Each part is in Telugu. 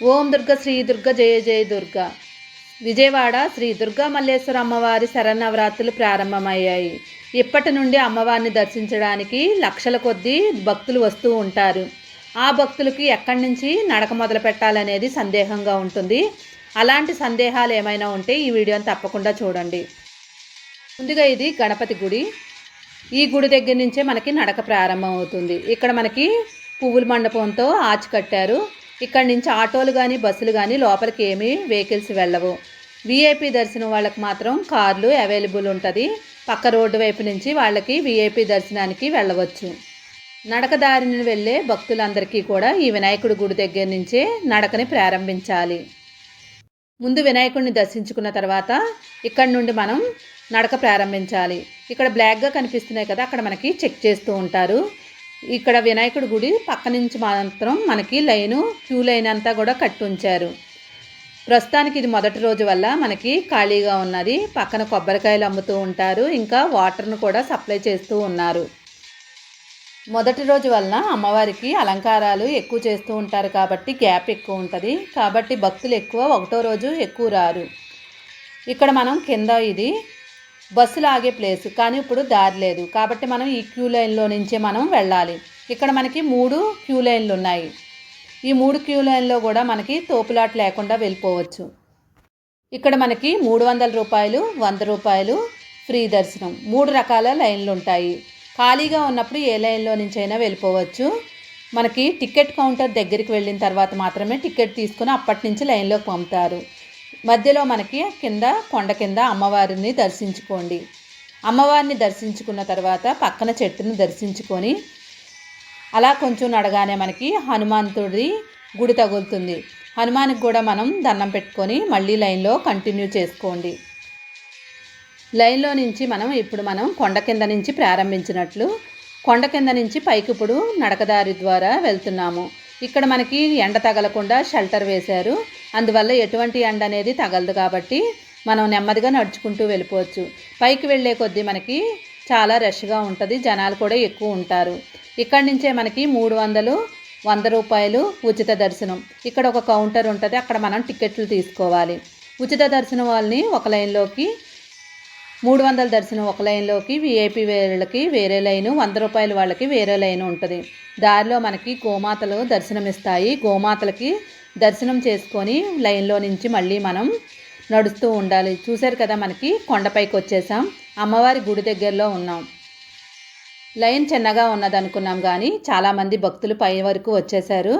ఓం దుర్గ శ్రీ దుర్గ జయ జయ దుర్గ. విజయవాడ శ్రీ దుర్గా మల్లేశ్వర అమ్మవారి శరన్నవరాత్రులు ప్రారంభమయ్యాయి. ఇప్పటి నుండి అమ్మవారిని దర్శించడానికి లక్షల కొద్దీ భక్తులు వస్తూ ఉంటారు. ఆ భక్తులకి ఎక్కడి నుంచి నడక మొదలు పెట్టాలనేది సందేహంగా ఉంటుంది. అలాంటి సందేహాలు ఏమైనా ఉంటే ఈ వీడియోని తప్పకుండా చూడండి. ముందుగా ఇది గణపతి గుడి. ఈ గుడి దగ్గర నుంచే మనకి నడక ప్రారంభం అవుతుంది ఇక్కడ మనకి పువ్వుల మండపంతో ఆచి కట్టారు. ఇక్కడ నుంచి ఆటోలు కానీ బస్సులు కానీ లోపలికి ఏమీ వెహికల్స్ వెళ్ళవు. విఐపి దర్శనం వాళ్ళకి మాత్రం కార్లు అవైలబుల్ ఉంటుంది. పక్క రోడ్డు వైపు నుంచి వాళ్ళకి విఐపి దర్శనానికి వెళ్ళవచ్చు. నడకదారిని వెళ్ళే భక్తులందరికీ కూడా ఈ వినాయకుడి గుడి దగ్గర నుంచే నడకని ప్రారంభించాలి. ముందు వినాయకుడిని దర్శించుకున్న తర్వాత ఇక్కడ నుండి మనం నడక ప్రారంభించాలి. ఇక్కడ బ్లాక్గా కనిపిస్తున్నాయి కదా అక్కడ మనకి చెక్ చేస్తూ ఉంటారు. ఇక్కడ వినాయకుడి గుడి పక్క నుంచి మాత్రం మనకి లైను క్యూ లైన్ అంతా కూడా కట్టి ఉంచారు. ప్రస్తుతానికి ఇది మొదటి రోజు వల్ల మనకి ఖాళీగా ఉన్నది. పక్కన కొబ్బరికాయలు అమ్ముతూ ఉంటారు. ఇంకా వాటర్ను కూడా సప్లై చేస్తూ ఉన్నారు. మొదటి రోజు వలన అమ్మవారికి అలంకారాలు ఎక్కువ చేస్తూ ఉంటారు కాబట్టి గ్యాప్ ఎక్కువ ఉంటుంది. కాబట్టి భక్తులు ఎక్కువ ఒకటో రోజు ఎక్కువ రారు. ఇక్కడ మనం కింద ఇది బస్సులు ఆగే ప్లేస్ కానీ ఇప్పుడు దారి లేదు. కాబట్టి మనం ఈ క్యూ లైన్లో నుంచే మనం వెళ్ళాలి. ఇక్కడ మనకి మూడు క్యూ లైన్లు ఉన్నాయి. ఈ మూడు క్యూ లైన్లో కూడా మనకి తోపులాట లేకుండా వెళ్ళిపోవచ్చు. ఇక్కడ మనకి మూడు వందల రూపాయలు వంద రూపాయలు ఫ్రీ దర్శనం. మూడు రకాల లైన్లు ఉంటాయి. ఖాళీగా ఉన్నప్పుడు ఏ లైన్లో నుంచి అయినా వెళ్ళిపోవచ్చు. మనకి టికెట్ కౌంటర్ దగ్గరికి వెళ్ళిన తర్వాత మాత్రమే టికెట్ తీసుకుని అప్పటి నుంచి లైన్లోకి పంపుతారు. మధ్యలో మనకి కింద కొండ కింద అమ్మవారిని దర్శించుకోండి. అమ్మవారిని దర్శించుకున్న తర్వాత పక్కన చెట్టుని దర్శించుకొని అలా కొంచెం నడగానే మనకి హనుమంతుడి గుడి తగులుతుంది. హనుమానికి కూడా మనం దండం పెట్టుకొని మళ్ళీ లైన్లో కంటిన్యూ చేసుకోండి. లైన్లో నుంచి మనం ఇప్పుడు మనం కొండ కింద నుంచి ప్రారంభించినట్లు కొండ కింద నుంచి పైకి ఇప్పుడు నడకదారి ద్వారా వెళ్తున్నాము. ఇక్కడ మనకి ఎండ తగలకుండా షెల్టర్ వేశారు. అందువల్ల ఎటువంటి ఎండ అనేది తగలదు కాబట్టి మనం నెమ్మదిగా నడుచుకుంటూ వెళ్ళిపోవచ్చు. పైకి వెళ్ళే కొద్దీ మనకి చాలా రష్గా ఉంటుంది. జనాలు కూడా ఎక్కువ ఉంటారు. ఇక్కడి నుంచే మనకి మూడు వందలు వంద రూపాయలు ఉచిత దర్శనం. ఇక్కడ ఒక కౌంటర్ ఉంటుంది. అక్కడ మనం టికెట్లు తీసుకోవాలి. ఉచిత దర్శనం వాళ్ళని ఒక లైన్లోకి మూడు వందల దర్శనం ఒక లైన్లోకి విఐపి వాళ్ళకి వేరే లైను వంద రూపాయల వాళ్ళకి వేరే లైన్ ఉంటుంది. దారిలో మనకి గోమాతలు దర్శనమిస్తాయి. గోమాతలకి దర్శనం చేసుకొని లైన్లో నుంచి మళ్ళీ మనం నడుస్తూ ఉండాలి. చూశారు కదా మనకి కొండపైకి వచ్చేసాం. అమ్మవారి గుడి దగ్గరలో ఉన్నాం. లైన్ చిన్నగా ఉన్నదనుకున్నాం కానీ చాలామంది భక్తులు పై వరకు వచ్చేసారు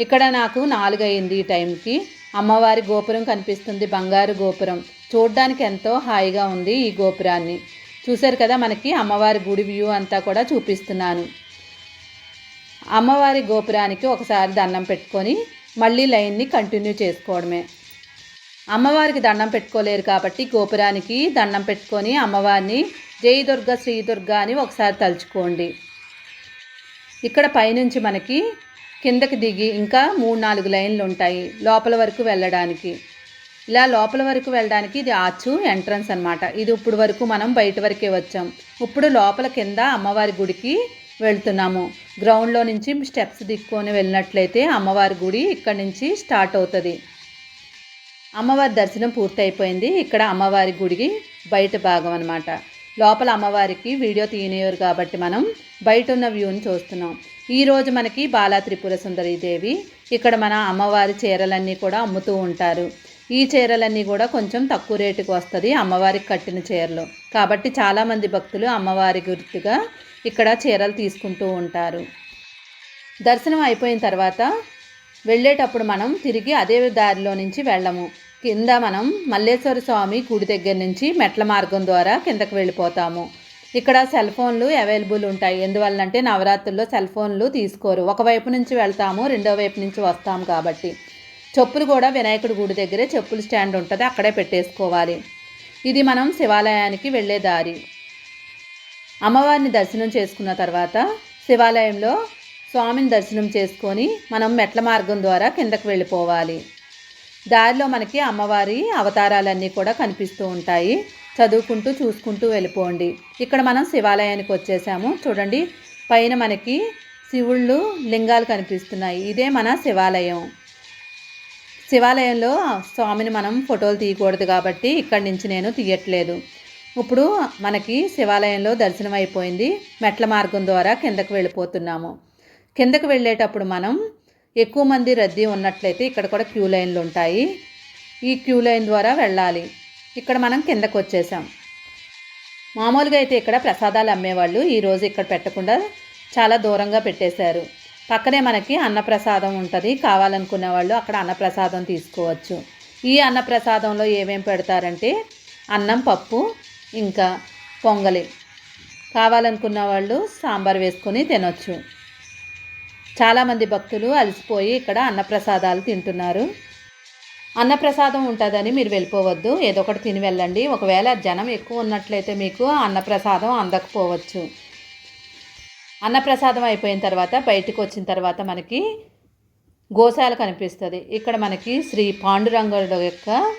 ఇక్కడ నాకు నాలుగు అయింది ఈ టైంకి. అమ్మవారి గోపురం కనిపిస్తుంది బంగారు గోపురం. చూడడానికి ఎంతో హాయిగా ఉంది ఈ గోపురాన్ని. చూశారు కదా మనకి అమ్మవారి గుడి వ్యూ అంతా కూడా చూపిస్తున్నాను. అమ్మవారి గోపురానికి ఒకసారి దండం పెట్టుకొని మళ్ళీ లైన్ని కంటిన్యూ చేసుకోవడమే. అమ్మవారికి దండం పెట్టుకోలేరు కాబట్టి గోపురానికి దండం పెట్టుకొని అమ్మవారిని జై దుర్గ శ్రీ దుర్గ అని ఒకసారి తలుచుకోండి. ఇక్కడ పైనుంచి మనకి కిందకి దిగి ఇంకా మూడు నాలుగు లైన్లు ఉంటాయి లోపల వరకు వెళ్ళడానికి. ఇలా లోపల వరకు వెళ్ళడానికి ఇది ఆచు ఎంట్రన్స్ అనమాట ఇది ఇప్పుడు వరకు మనం బయట వరకే వచ్చాం. ఇప్పుడు లోపల కింద అమ్మవారి గుడికి వెళ్తున్నాము. గ్రౌండ్లో నుంచి స్టెప్స్ దిక్కుని వెళ్ళినట్లయితే అమ్మవారి గుడి ఇక్కడ నుంచి స్టార్ట్ అవుతుంది. అమ్మవారి దర్శనం పూర్తయిపోయింది. ఇక్కడ అమ్మవారి గుడికి బయట భాగం అనమాట లోపల అమ్మవారికి వీడియో తీయనియరు కాబట్టి మనం బయట ఉన్న వ్యూని చూస్తున్నాం. ఈరోజు మనకి బాలా త్రిపుర సుందరీదేవి ఇక్కడ మన అమ్మవారి చీరలన్నీ కూడా అమ్ముతూ ఉంటారు. ఈ చీరలన్నీ కూడా కొంచెం తక్కువ రేటుకి వస్తుంది అమ్మవారికి కట్టిన చీరలు. కాబట్టి చాలామంది భక్తులు అమ్మవారి గుర్తుగా ఇక్కడ చీరలు తీసుకుంటూ ఉంటారు. దర్శనం అయిపోయిన తర్వాత వెళ్ళేటప్పుడు మనం తిరిగి అదే దారిలో నుంచి వెళ్ళము. కింద మనం మల్లేశ్వర స్వామి గుడి దగ్గర నుంచి మెట్ల మార్గం ద్వారా కిందకు వెళ్ళిపోతాము. ఇక్కడ సెల్ ఫోన్లు అవైలబుల్ ఉంటాయి. ఎందువల్లంటే నవరాత్రుల్లో సెల్ ఫోన్లు తీసుకోరు. ఒకవైపు నుంచి వెళ్తాము రెండో వైపు నుంచి వస్తాము కాబట్టి. చెప్పులు కూడా వినాయకుడి గుడి దగ్గరే చెప్పులు స్టాండ్ ఉంటుంది. అక్కడే పెట్టేసుకోవాలి. ఇది మనం శివాలయానికి వెళ్ళే దారి. అమ్మవారిని దర్శనం చేసుకున్న తర్వాత శివాలయంలో స్వామిని దర్శనం చేసుకొని మనం మెట్ల మార్గం ద్వారా కిందకు వెళ్ళిపోవాలి. దారిలో మనకి అమ్మవారి అవతారాలన్నీ కూడా కనిపిస్తూ ఉంటాయి. చదువుకుంటూ చూసుకుంటూ వెళ్ళిపోండి. ఇక్కడ మనం శివాలయానికి వచ్చేసాము. చూడండి పైన మనకి శివుళ్ళు లింగాలు కనిపిస్తున్నాయి. ఇదే మన శివాలయం. శివాలయంలో స్వామిని మనం ఫోటోలు తీయకూడదు కాబట్టి ఇక్కడి నుంచి నేను తీయట్లేదు. ఇప్పుడు మనకి శివాలయంలో దర్శనం అయిపోయింది. మెట్ల మార్గం ద్వారా కిందకు వెళ్ళిపోతున్నాము. కిందకు వెళ్ళేటప్పుడు మనం ఎక్కువ మంది రద్దీ ఉన్నట్లయితే ఇక్కడ కూడా క్యూ లైన్లు ఉంటాయి. ఈ క్యూ లైన్ ద్వారా వెళ్ళాలి. ఇక్కడ మనం కిందకు వచ్చేసాం. మామూలుగా అయితే ఇక్కడ ప్రసాదాలు అమ్మేవాళ్ళు ఈరోజు ఇక్కడ పెట్టకుండా చాలా దూరంగా పెట్టేశారు. పక్కనే మనకి అన్నప్రసాదం ఉంటుంది. కావాలనుకునే వాళ్ళు అక్కడ అన్నప్రసాదం తీసుకోవచ్చు. ఈ అన్నప్రసాదంలో ఏమేమి పెడతారంటే అన్నం పప్పు ఇంకా పొంగలి. కావాలనుకున్న వాళ్ళు సాంబార్ వేసుకొని తినొచ్చు. చాలామంది భక్తులు అలసిపోయి ఇక్కడ అన్నప్రసాదాలు తింటున్నారు. అన్నప్రసాదం ఉంటుందని మీరు వెళ్ళిపోవద్దు. ఏదో ఒకటి తిని వెళ్ళండి. ఒకవేళ జనం ఎక్కువ ఉన్నట్లయితే మీకు అన్నప్రసాదం అందకపోవచ్చు. అన్నప్రసాదం అయిపోయిన తర్వాత బయటకు వచ్చిన తర్వాత మనకి గోశాల కనిపిస్తుంది. ఇక్కడ మనకి శ్రీ పాండురంగుడు యొక్క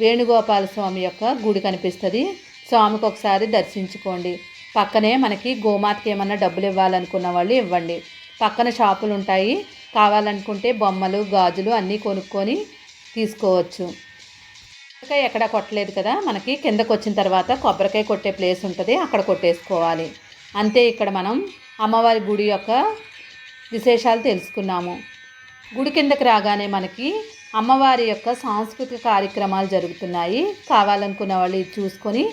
వేణుగోపాల స్వామి యొక్క గుడి కనిపిస్తుంది. స్వామికి ఒకసారి దర్శించుకోండి. పక్కనే మనకి గోమాతకి ఏమన్నా డబ్బులు ఇవ్వాలనుకున్న వాళ్ళు ఇవ్వండి. పక్కన షాపులు ఉంటాయి. కావాలనుకుంటే బొమ్మలు గాజులు అన్నీ కొనుక్కొని తీసుకోవచ్చు. కొబ్బరికాయ ఎక్కడ కొట్టలేదు కదా? మనకి కిందకు వచ్చిన తర్వాత కొబ్బరికాయ కొట్టే ప్లేస్ ఉంటుంది. అక్కడ కొట్టేసుకోవాలి. అంతే ఇక్కడ మనం అమ్మవారి గుడి యొక్క విశేషాలు తెలుసుకున్నాము. గుడి కిందకి రాగానే మనకి అమ్మవారి యొక్క సాంస్కృతిక కార్యక్రమాలు జరుగుతున్నాయి. కావాలనుకున్న వాళ్ళు ఇది చూసుకొని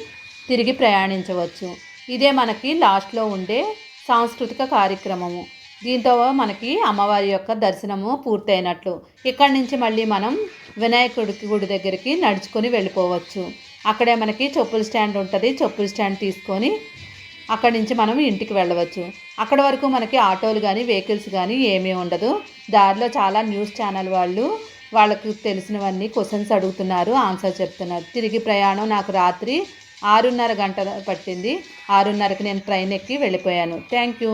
తిరిగి ప్రయాణించవచ్చు. ఇదే మనకి లాస్ట్లో ఉండే సాంస్కృతిక కార్యక్రమము. దీంతో మనకి అమ్మవారి యొక్క దర్శనము పూర్తయినట్లు. ఇక్కడి నుంచి మళ్ళీ మనం వినాయకుడికి గుడి దగ్గరికి నడుచుకొని వెళ్ళిపోవచ్చు. అక్కడే మనకి చెప్పుల స్టాండ్ ఉంటుంది. చెప్పుల స్టాండ్ తీసుకొని అక్కడి నుంచి మనం ఇంటికి వెళ్ళవచ్చు. అక్కడ వరకు మనకి ఆటోలు కానీ వెహికల్స్ కానీ ఏమీ ఉండదు. దారిలో చాలా న్యూస్ ఛానల్ వాళ్ళు వాళ్ళకి తెలిసినవన్నీ క్వశ్చన్స్ అడుగుతున్నారు ఆన్సర్ చెప్తున్నారు. తిరిగి ప్రయాణం నాకు రాత్రి ఆరున్నర గంట పట్టింది. ఆరున్నరకి నేను ట్రైన్ ఎక్కి వెళ్ళిపోయాను. Thank you